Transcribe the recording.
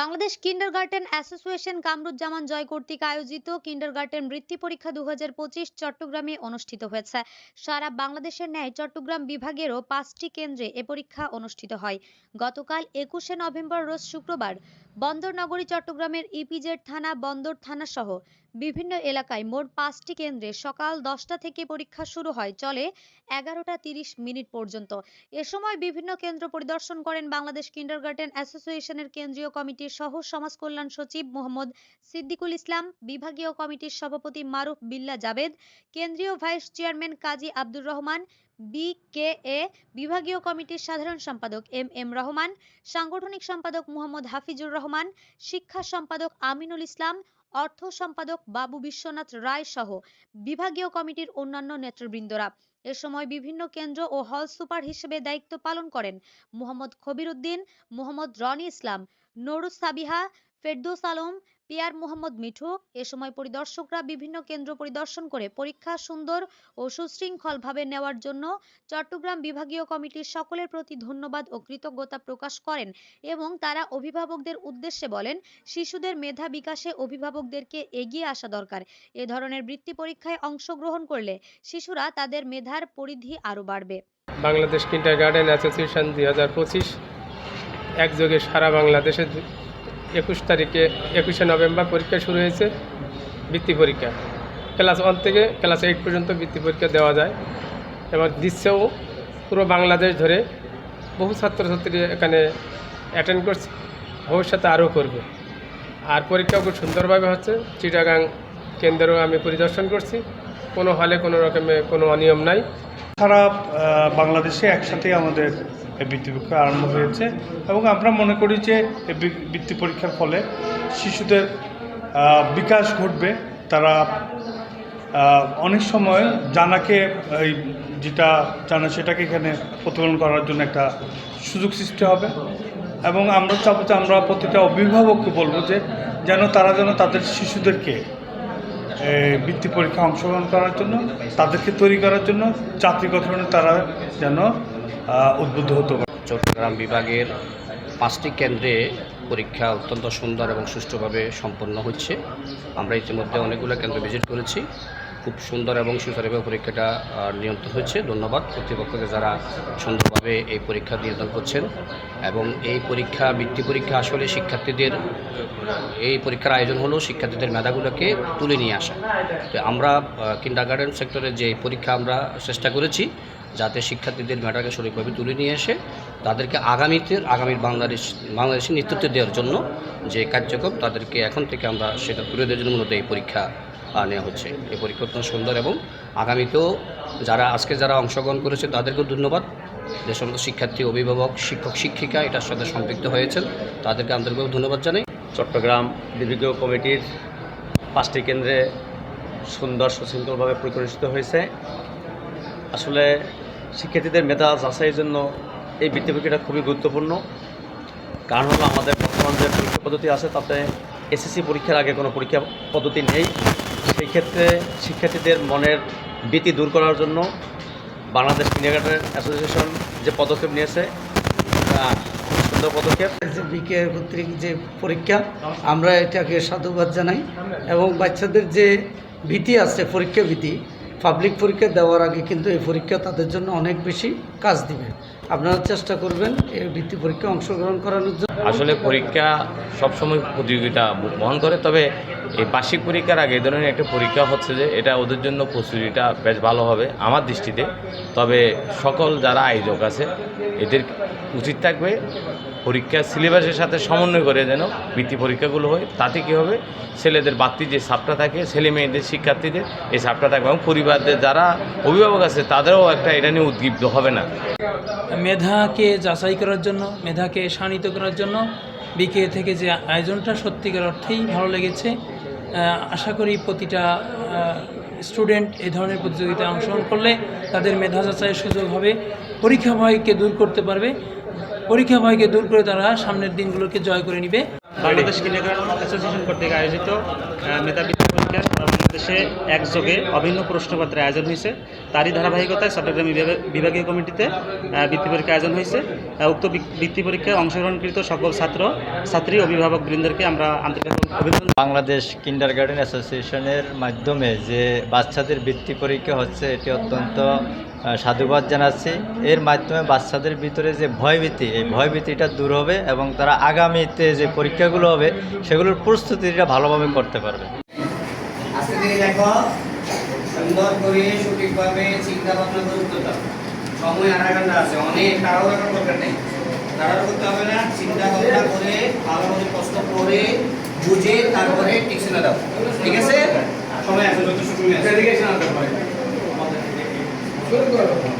Bangladesh kindergarten association Kamruzzaman Joy কর্তৃক আয়োজিত কিন্ডার kindergarten বৃত্তি পরীক্ষা দু হাজার পঁচিশ চট্টগ্রামে অনুষ্ঠিত হয়েছে। সারা বাংলাদেশের ন্যায় চট্টগ্রাম বিভাগেরও পাঁচটি কেন্দ্রে এ পরীক্ষা অনুষ্ঠিত হয়। গতকাল একুশে নভেম্বর, রোজ শুক্রবার বন্দর নগরী চট্টগ্রামের ইপিজেড থানা, বন্দর থানা সহ বিভিন্ন এলাকায় মোট পাঁচটি কেন্দ্রে সকাল দশটা থেকে পরীক্ষা শুরু হয়, চলে এগারোটা তিরিশ মিনিট পর্যন্ত। এ সময় বিভিন্ন কেন্দ্র পরিদর্শন করেন বাংলাদেশ কিন্ডারগার্টেন অ্যাসোসিয়েশনের কেন্দ্রীয় কমিটির সহ সমাজ কল্যাণ সচিব মোহাম্মদ সিদ্দিকুল ইসলাম, বিভাগীয় কমিটির সভাপতি মারুফ বিল্লা জাবেদ, কেন্দ্রীয় vice chairman Kazi Abdur Rahman BKA, বিভাগীয় কমিটির সাধারণ সম্পাদক এম এম রহমান, সাংগঠনিক সম্পাদক মোহাম্মদ হাফিজুর রহমান, শিক্ষা সম্পাদক আমিনুল ইসলাম, অর্থ সম্পাদক বাবু বিশ্বনাথ রায় সহ বিভাগীয় কমিটির অন্যান্য নেতৃবৃন্দরা। এ সময় বিভিন্ন কেন্দ্র ও হল সুপার হিসেবে দায়িত্ব পালন করেন মোহাম্মদ খবির উদ্দিন মোহাম্মদ রনি ইসলাম, নুরুস সাবিহা, ফেরদৌস আলম পিয়ার মোহাম্মদ মিঠু। এ সময় পরিদর্শকরা বিভিন্ন কেন্দ্র পরিদর্শন করে পরীক্ষা সুন্দর ও সুশৃঙ্খলভাবে নেওয়ার জন্য চট্টগ্রাম বিভাগীয় কমিটির সকলের প্রতি ধন্যবাদ ও কৃতজ্ঞতা প্রকাশ করেন এবং তারা অভিভাবকদের উদ্দেশ্যে বলেন, শিশুদের মেধা বিকাশে অভিভাবকদেরকে এগিয়ে আসা দরকার। এ ধরনের বৃত্তি পরীক্ষায় অংশগ্রহণ করলে শিশুরা তাদের মেধার পরিধি আরও বাড়বে। বাংলাদেশ কিন্টার গার্ডেন অ্যাসোসিয়েশন দুই হাজার পঁচিশ, একযোগে সারা বাংলাদেশে একুশ তারিখে, একুশে নভেম্বর পরীক্ষা শুরু হয়েছে, বৃত্তি পরীক্ষা। ক্লাস ওয়ান থেকে ক্লাস এইট পর্যন্ত বৃত্তি পরীক্ষা দেওয়া যায়। এবং দিচ্ছেও পুরো বাংলাদেশ ধরে বহু ছাত্রছাত্রী এখানে অ্যাটেন্ড করছে, ভবিষ্যতে আরও করবে। আর পরীক্ষা খুব সুন্দরভাবে হচ্ছে। চিটাগাং কেন্দ্রও আমি পরিদর্শন করছি। কোনো হলে কোনো রকমে কোনো অনিয়ম নাই। সারা বাংলাদেশে একসাথে আমাদের বৃত্তি পরীক্ষা আরম্ভ হয়েছে এবং আমরা মনে করি যে বৃত্তি পরীক্ষার ফলে শিশুদের বিকাশ ঘটবে। তারা অনেক সময় জানাকে, এই যেটা জানা সেটাকে এখানে প্রতিফলন করার জন্য একটা সুযোগ সৃষ্টি হবে। এবং আমরা চাবো যে আমরা প্রতিটা অভিভাবককে বলব যে যেন তারা যেন তাদের শিশুদেরকে বৃত্তি পরীক্ষা অংশগ্রহণ করার জন্য, তাদেরকে তৈরি করার জন্য চাকরি গঠনে তারা যেন উদ্বুদ্ধ হতে পারে। চট্টগ্রাম বিভাগের পাঁচটি কেন্দ্রে পরীক্ষা অত্যন্ত সুন্দর এবং সুষ্ঠুভাবে সম্পন্ন হচ্ছে। আমরা ইতিমধ্যে অনেকগুলো কেন্দ্র ভিজিট করেছি। খুব সুন্দর এবং সুচারুভাবে পরীক্ষাটা নিয়ন্ত্রণ হচ্ছে ধন্যবাদ কর্তৃপক্ষকে যারা সুন্দরভাবে এই পরীক্ষা নিয়ন্ত্রণ করছেন এবং এই পরীক্ষা, বৃত্তি পরীক্ষা আসলে শিক্ষার্থীদের, এই পরীক্ষার আয়োজন হলো শিক্ষার্থীদের মেধাগুলোকে তুলে নিয়ে আসা। তো আমরা কিন্ডার গার্ডেন সেক্টরে যে পরীক্ষা আমরা চেষ্টা করেছি, যাতে শিক্ষার্থীদের মেধাকে সঠিকভাবে তুলে নিয়ে এসে তাদেরকে আগামীতে আগামীর বাংলাদেশ বাংলাদেশের নেতৃত্ব দেওয়ার জন্য যে কার্যক্রম তাদেরকে এখন থেকে আমরা সেটা তুলে দেওয়ার জন্য মূলত এই পরীক্ষা নেওয়া হচ্ছে। এই অত্যন্ত সুন্দর এবং আগামীতেও যারা আজকে যারা অংশগ্রহণ করেছে, তাদেরকেও ধন্যবাদ। যে সমস্ত শিক্ষার্থী, অভিভাবক, শিক্ষক, শিক্ষিকা এটার সাথে সম্পৃক্ত হয়েছেন, তাদেরকে আন্তরিকভাবে ধন্যবাদ জানাই। চট্টগ্রাম বিভাগীয় কমিটির পাঁচটি কেন্দ্রে সুন্দর, সুশৃঙ্খলভাবে পরিচালিত হয়েছে। আসলে শিক্ষার্থীদের মেধা যাচাইয়ের জন্য এই বৃত্তি পরীক্ষাটা খুবই গুরুত্বপূর্ণ। কারণ হলো আমাদের বর্তমান যে পরীক্ষা পদ্ধতি আছে, তাতে এসএসসি পরীক্ষার আগে কোনো পরীক্ষা পদ্ধতি নেই। সেই ক্ষেত্রে শিক্ষার্থীদের মনের ভীতি দূর করার জন্য বাংলাদেশ কিন্ডারগার্টেন অ্যাসোসিয়েশন যে পদক্ষেপ নিয়েছে সুন্দর পদক্ষেপ। বিকে কর্তৃক যে পরীক্ষা, আমরা এটাকে সাধুবাদ জানাই এবং বাচ্চাদের যে ভীতি আছে, পরীক্ষা ভীতি পাবলিক পরীক্ষা দেওয়ার আগে কিন্তু এই পরীক্ষা তাদের জন্য অনেক বেশি কাজ দিবে। আপনারা চেষ্টা করবেন এই বৃত্তি পরীক্ষা অংশগ্রহণ করানোর জন্য। আসলে পরীক্ষা সবসময় প্রতিযোগিতা বহন করে, তবে এই বার্ষিক পরীক্ষার আগে ধরনের একটা পরীক্ষা হচ্ছে যে এটা ওদের জন্য প্রস্তুতিটা বেশ ভালো হবে আমার দৃষ্টিতে। তবে সকল যারা আয়োজক আছে, এদের উচিত থাকবে পরীক্ষার সিলেবাসের সাথে সমন্বয় করে যেন বৃত্তি পরীক্ষাগুলো হয়, তাতে কী হবে? ছেলেদের বাড়তি যে সাপটা থাকে, ছেলে মেয়েদের, শিক্ষার্থীদের, এই সাপটা থাকবে এবং পরিবারদের যারা অভিভাবক আছে, তাদেরও একটা এটা নিয়ে উদ্দীপ্ত হবে না। মেধাকে যাচাই করার জন্য, মেধাকে শানিত করার জন্য বিকে থেকে যে আয়োজনটা সত্যিকার অর্থেই ভালো লেগেছে আশা করি প্রতিটা স্টুডেন্ট এই ধরনের প্রতিযোগিতায় অংশগ্রহণ করলে তাদের মেধা যাচাইয়ের সুযোগ হবে, পরীক্ষা ভয়কে দূর করতে পারবে। পরীক্ষা ভয়কে দূর করে তারা সামনের দিনগুলোকে জয় করে নিবে। বাংলাদেশ কিন্ডারগার্টেন অ্যাসোসিয়েশন কর্তৃক আয়োজিত মেধাবৃত্তি পরীক্ষা সারা বাংলাদেশে একযোগে অভিন্ন প্রশ্নপত্রের আয়োজন হয়েছে। তারই ধারাবাহিকতায় চট্টগ্রাম বিভাগ- বিভাগীয় কমিটিতে বৃত্তি পরীক্ষা আয়োজন হয়েছে। উক্ত বৃত্তি পরীক্ষায় অংশগ্রহণকৃত সকল ছাত্র ছাত্রী অভিভাবক বৃন্দকে আমরা আন্তরিক অভিনন্দন। বাংলাদেশ কিন্ডার গার্ডেন অ্যাসোসিয়েশনের মাধ্যমে যে বাচ্চাদের বৃত্তি পরীক্ষা হচ্ছে এটি অত্যন্ত সাধুবাদ জানাচ্ছি। এর মাধ্যমে বাচ্চাদের ভিতরে যে ভয়ভীতি এই ভয়ভীতিটা দূর হবে এবং তারা আগামীতে যে পরীক্ষাগুলো হবে সেগুলোর প্রস্তুতিটা ভালোভাবে করতে পারবে। আজকে থেকে দেখো সুন্দর করে সঠিকভাবে চিন্তা ভাবনা করে উত্তর দাও সময় আধা ঘণ্টা আছে অনেক তাড়াহুড়ো করার দরকার নেই। তাড়াহুড়ো করতে হবে না চিন্তা ভাবনা করে ভালোভাবে প্রশ্ন করে বুঝে তারপরে টিকশনে দাও। ঠিক আছে? সময় আছে যথেষ্ট সময় আছে। சுருக்கம்